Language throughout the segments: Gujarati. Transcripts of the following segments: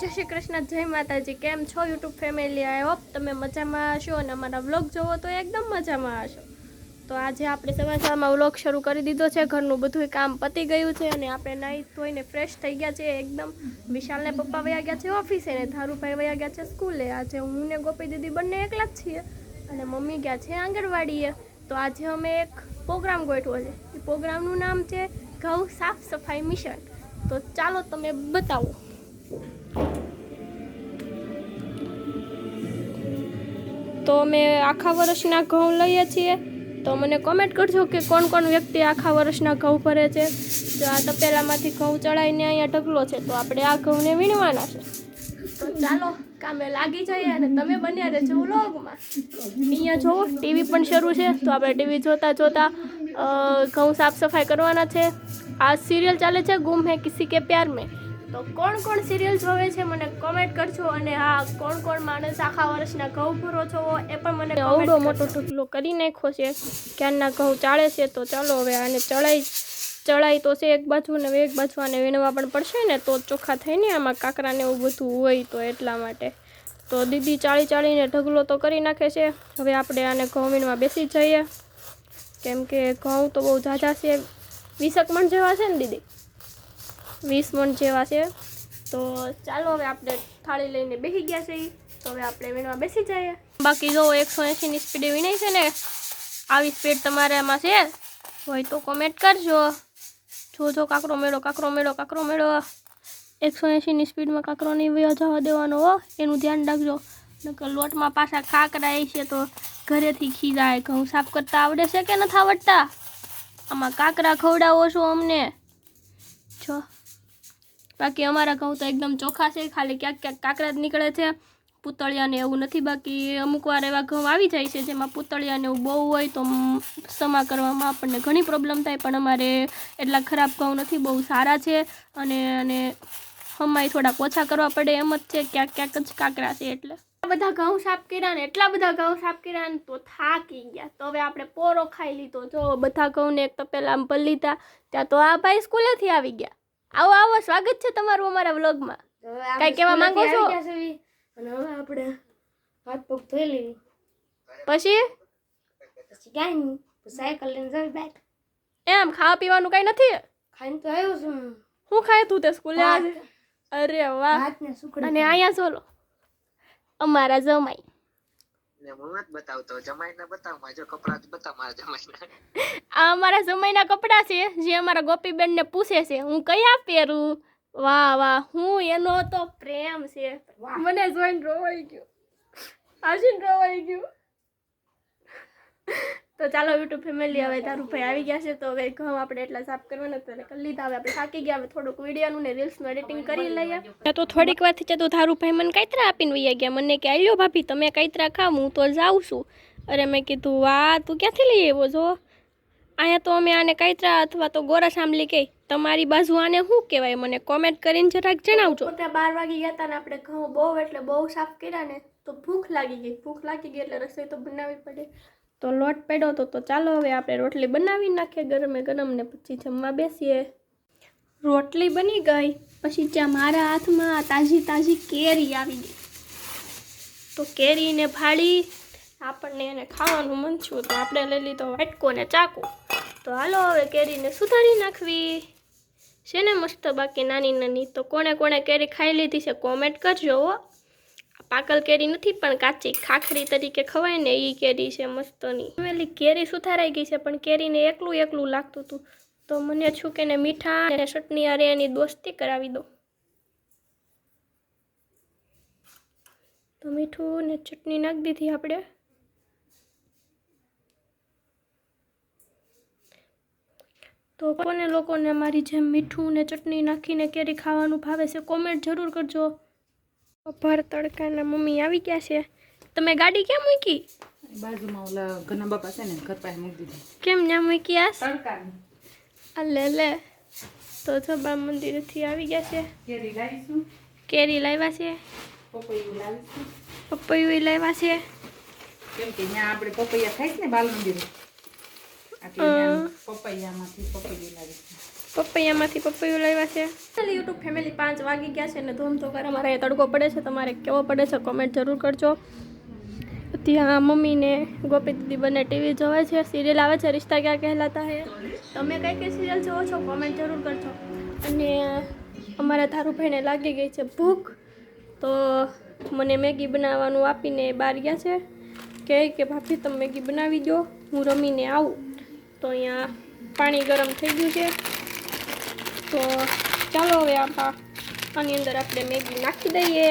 જય શ્રી કૃષ્ણ, જય માતાજી. કેમ છો યુટ્યુબ ફેમિલી? આઈ હોપ તમે મજામાં હશો અને અમારા વ્લોગ જોવો તો એકદમ મજામાં હશો. તો આજે આપણે સવાર સવારમાં વ્લોગ શરૂ કરી દીધો છે. ઘરનું બધું કામ પતી ગયું છે અને આપણે નાહી ધોઈને ફ્રેશ થઈ ગયા છે એકદમ વિશાલને પપ્પા વયા ગયા છે ઓફિસે ને ધારુભાઈ વયા ગયા છે સ્કૂલે આજે હું ને ગોપી દીદી બંને એકલા જ છીએ અને મમ્મી ગયા છે આંગણવાડીએ. તો આજે અમે એક પ્રોગ્રામ ગોઠવો છે. એ પ્રોગ્રામનું નામ છે ઘઉં સાફ સફાઈ મિશન. તો ચાલો તમે બતાવો. તો અમે આખા વર્ષના ઘઉં લઈએ છીએ. તો મને કોમેન્ટ કરજો કે કોણ કોણ વ્યક્તિ આખા વર્ષના ઘઉં ભરે છે. જો આ તપેલામાંથી ઘઉં ચડાવીને અહીંયા ઢગલો છે, તો આપણે આ ઘઉંને વીણવાના છે. તો ચાલો, કામે લાગી જઈએ અને તમે બન્યા રહેજો વ્લોગમાં. અહીંયા જોવો ટીવી પણ શરૂ છે, તો આપણે ટીવી જોતા જોતા ઘઉં સાફ સફાઈ કરવાના છે. આ સિરિયલ ચાલે છે ગુમ હે કિસી કે પ્યાર મેં. તો કોણ કોણ સિરિયલ જોવે છે મને કોમેન્ટ કરજો અને હા કોણ કોણ માણસ આખા વર્ષના ઘઉં ભરો છો એ પણ મને અવડો મોટો ઢગલો કરી નાખ્યો છે. ક્યારના ઘઉં ચાળે છે તો ચાલો હવે આને ચડાઈ ચડાઈ તો છે એક બાજુ ને એક બાજુ આને વીણવા પણ પડશે ને તો ચોખ્ખા થઈને આમાં કાંકરાને એવું બધું હોય તો એટલા માટે. તો દીદી ચાળી ચાળીને ઢગલો તો કરી નાખે છે. હવે આપણે આને ઘઉં વીણવા બેસી જઈએ. કેમ કે ઘઉં તો બહુ ઝાઝા છે. વીસક મણ જેવા છે ને દીદી? વીસ મણ જેવા છે. તો ચાલો હવે આપણે થાળી લઈને બેસી ગયા છે ઈ. તો હવે આપણે વીણવા બેસી જઈએ. બાકી જો એકસો એંશીની સ્પીડે વીણાય છે ને, આવી સ્પીડ તમારે એમાં છે, હોય તો કોમેન્ટ કરજો. જોજો કાકરો મેળો કાકરો મેળો કાકરો મેળો. એકસો એંશીની સ્પીડમાં કાકરો નહીં વ્યવ જવા દેવાનો હો, એનું ધ્યાન રાખજો. નકર લોટમાં પાછા કાકરા એ છે તો ઘરેથી ખીજાય ઘઉં સાફ કરતા આવડે છે કે નથી આવડતા? આમાં કાકરા ખવડાવો છો અમને? જો. બાકી અમારા ઘઉં તો એકદમ ચોખ્ખા છે, ખાલી ક્યાંક ક્યાંક કાકરા જ નીકળે છે પૂતળિયાને એવું નથી, બાકી અમુક વાર એવા ઘઉં આવી જાય છે જેમાં પૂતળિયાને એવું બહુ હોય તો સમા કરવામાં આપણને ઘણી પ્રોબ્લેમ થાય, પણ અમારે એટલા ખરાબ ઘઉં નથી, બહુ સારા છે અને અને હમાય થોડાક ઓછા કરવા પડે એમ જ છે, ક્યાંક ક્યાંક જ કાંકરા છે એટલે. બધા ઘઉં સાફ કર્યા ને, એટલા બધા ઘઉં સાફ કર્યા ને તો થાકી ગયા. તો હવે આપણે પોરો ખાઈ લીધો. જો બધા ઘઉંને એક તપેલા આમ ભરી લીધા, ત્યાં તો આ ભાઈ સ્કૂલેથી આવી ગયા. આવો આવો સ્વાગત છે તમારું અમારા વ્લોગમાં. કાંઈ કહેવા માંગો છો? અને હવે આપણે હાથ પગ ધોઈ લેવી પછી? પછી કાંઈ નહીં સાયકલ લઈને જવી બેક એમ ખાવા પીવાનું કઈ નથી? ખાઈને તો આવ્યો છું હું. ખાય તું તે સ્કૂલે આજે? અરે વાહ. અને અહીંયા ચોલો અમારા જમાઈ. ને હું જ બતાવતો જમાઈને બતાવમાં જો કપડા જ બતાવ મારા જમાઈને આ અમારા જમાઈના કપડાં છે જે અમારા ગોપીબેનને પૂછે છે હું કયા પહેરું? વાહ વાહ હું એનો તો પ્રેમ છે. મને જોઈને રોવાઈ ગયું. આજે રોવાઈ ગયું. તો ચાલો યુટ્યુબ ફેમિલી હવે તારું ભાઈ આવી ગયા છે તો હવે ઘઉં આપણે એટલા સાફ કરવાના તો એટલે કરી લીધા. હવે આપણે થાકી ગયા હવે થોડુંક વિડીયોનું ને રીલ્સનું એડિટિંગ કરી લઈએ. તો થોડીક વારથી તો તારું ભાઈ મને કાંતરા આપીને વૈયા ગયા. મને કે આવ્યો ભાભી તમે કાંતરા ખાવ હું તો જાઉં છું. અરે મેં કીધું વાહ તું ક્યાંથી લઈ આવ્યો જો અહીંયા તો અમે આને કાંતરા અથવા તો ગોરા સાંભળી કહી તમારી બાજુ આને શું કહેવાય? મને કોમેન્ટ કરીને જરાક જણાવજો. ત્યાં બાર વાગી ગયા હતા ને આપણે ઘઉં બહુ એટલે બહુ સાફ કર્યા ને તો ભૂખ લાગી ગઈ ભૂખ લાગી ગઈ એટલે રસોઈ તો બનાવવી પડે. તો લોટ પડ્યો હતો તો ચાલો હવે આપણે રોટલી બનાવી નાખીએ ગરમે ગરમ ને પછી જમવા બેસીએ. રોટલી બની ગઈ, પછી ત્યાં મારા હાથમાં તાજી તાજી કેરી આવી ગઈ. તો કેરીને ફાળી આપણને એને ખાવાનું મન છું તો આપણે લઈ લીધો વાટકો ને ચાકુ. તો હાલો હવે કેરીને સુધારી નાખવી. છે ને મસ્ત બાકી નાની નાની. તો કોણે કોણે કેરી ખાઈ લીધી છે કોમેન્ટ કરજો હો. પાકલ કેરી નથી, પણ કાચી ખાખરી તરીકે ખવાય ને એ કેરી છે મસ્તની. પેલી કેરી સુધારાઈ ગઈ છે, પણ કેરીને એકલું એકલું લાગતું હતું તો મને છું કે ને મીઠા અને ચટણી અરે એની દોસ્તી કરાવી દો. તો મીઠું ને ચટણી નાખી દીધી આપણે. તો કોને લોકોને મારી જેમ મીઠું ને ચટણી નાખીને કેરી ખાવાનું ભાવે છે કોમેન્ટ જરૂર કરજો. ભર તડકાના મમ્મી આવી ગયા છે. તમે ગાડી કેમ મૂકી? બાજુમાં ઓલા ઘરના બાપા છે ને ઘર પાસે મૂકી દીધી. કેમ ત્યાં મૂકી આ તડકાની. લે લે. તો જબા મંદિરેથી આવી ગયા છે. કેરી લાવીશું. કેરી લાવ્યા છે. પપૈયું લાવીશું. પપૈયું લાવ્યા છે. કેમ કે ત્યાં આપણે પપૈયા થાય છે ને બાલ મંદિરે પપૈયામાંથી પપૈયું લાવીશું. પપૈયામાંથી પપૈયું લાવ્યા છે. ચાલો યુટ્યુબ ફેમિલી પાંચ વાગી ગયા છે અને ધૂમ તો કરે. અમારે તડકો પડે છે, તમારે કેવો પડે છે કોમેન્ટ જરૂર કરજો. ત્યાં મમ્મીને ગોપી દીદી બંને ટીવી જોવે છે સિરિયલ આવે છે, રિશ્તા ક્યાં કહેલાતા હે. તમે કઈ કઈ સિરિયલ જોવો છો કોમેન્ટ જરૂર કરજો. અને અમારા ધારુભાઈને લાગી ગઈ છે ભૂખ, તો મને મેગી બનાવવાનું આપીને બહાર ગયા છે. કહે કે, ભાભી, તમે મેગી બનાવી દો, હું રમીને આવું. તો અહીંયા પાણી ગરમ થઈ ગયું છે. તો ચાલો હવે આપા આની અંદર આપણે મેગી નાખી દઈએ.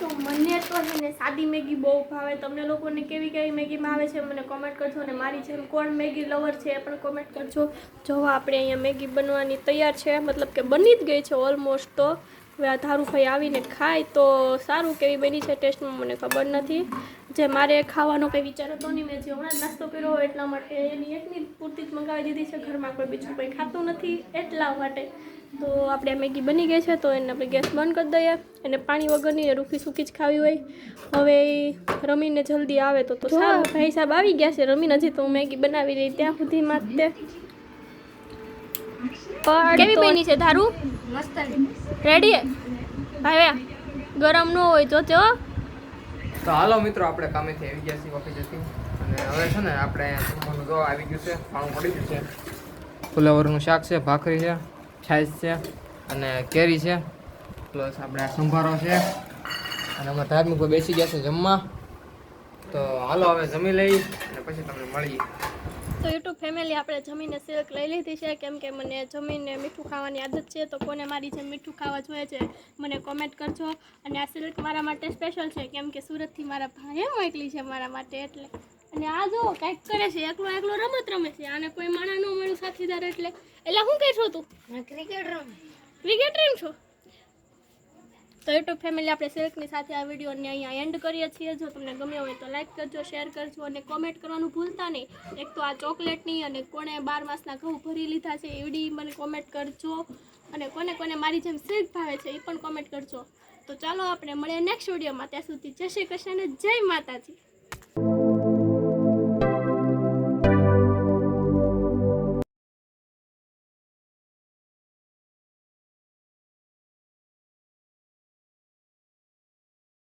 તો મને તો છે ને સાદી મેગી બહુ ભાવે. તમને લોકોને કેવી કેવી મેગી ભાવે છે મને કોમેન્ટ કરજો અને મારી જેમ કોણ મેગી લવર છે એ પણ કોમેન્ટ કરજો. જો આપણે અહીંયા મેગી બનવાની તૈયાર છે. મતલબ કે બની જ ગઈ છે ઓલમોસ્ટ તો. હવે આ ધારુભાઈ આવીને ખાય તો સારું કેવી બની છે ટેસ્ટમાં મને ખબર નથી. જે મારે ખાવાનો કંઈ વિચાર હતો નહીં મેં જે હમણાં નાસ્તો કર્યો એટલા માટે એની એકની પૂરતી જ મંગાવી દીધી છે. ઘરમાં કોઈ બીજું કંઈ ખાતું નથી એટલા માટે. તો આપણે મેગી બની ગઈ છે તો એને આપણે ગેસ બંધ કરી દઈએ. એને પાણી વગરની રૂખી સૂકી જ ખાવી હોય. હવે રમીને જલ્દી આવે તો તો સારું. ભાઈ સાહેબ આવી ગયા છે રમીને હજી તો હું મેગી બનાવી રહી ત્યાં સુધીમાં તે. કેવી બની છે ધારું? મસ્ત. રેડી ભાઈ ગરમ ન હોય તો જો. તો હાલો મિત્રો, આપણે કામેથી આવી ગયા છીએ ઓફિસેથી અને હવે છે ને આપણે જમવાનું જો આવી ગયું છે ખાણું પડી ગયું છે. ફુલાવરનું શાક છે, ભાખરી છે, છાશ છે, અને કેરી છે, પ્લસ આપણે સંભારો છે. અને અમે ધાર્મિક બેસી ગયા છે જમવા. તો હાલો, હવે જમી લઈ અને પછી તમને મળીએ. તો યુટ્યુબ ફેમિલી આપણે જમીને સિલ્ક લઈ લીધી છે. કેમ કે મને જમીને મીઠું ખાવાની આદત છે તો કોને મારી જેમ મીઠું ખાવા જોઈએ છે મને કોમેન્ટ કરજો. અને આ સિલ્ક મારા માટે સ્પેશિયલ છે કેમ કે સુરતથી મારા ભાઈએ મોકલી છે મારા માટે એટલે. અને આ જો કંઈક કરે છે એકલો એકલો રમત રમે છે આને કોઈ માણા ન મળ્યું સાથીદાર એટલે. એટલે શું કહે છું તું ક્રિકેટ રમ. ક્રિકેટ રમ છો? તો યુટ્યુબ ફેમિલી આપણે સિલ્કની સાથે આ વિડીયોને અહીંયા એન્ડ કરીએ છીએ. જો તમને ગમ્યો હોય તો લાઇક કરજો શેર કરજો અને કોમેન્ટ કરવાનું ભૂલતા નહીં. એક તો આ ચોકલેટની અને કોણે બાર માસના ઘઉં ભરી લીધા છે એવડી મને કોમેન્ટ કરજો. અને કોને કોને મારી જેમ સિલ્ક ભાવે છે, એ પણ કોમેન્ટ કરજો. તો ચાલો આપણે મળીએ નેક્સ્ટ વિડીયોમાં. ત્યાં સુધી જય શ્રી કૃષ્ણ અને જય માતાજી.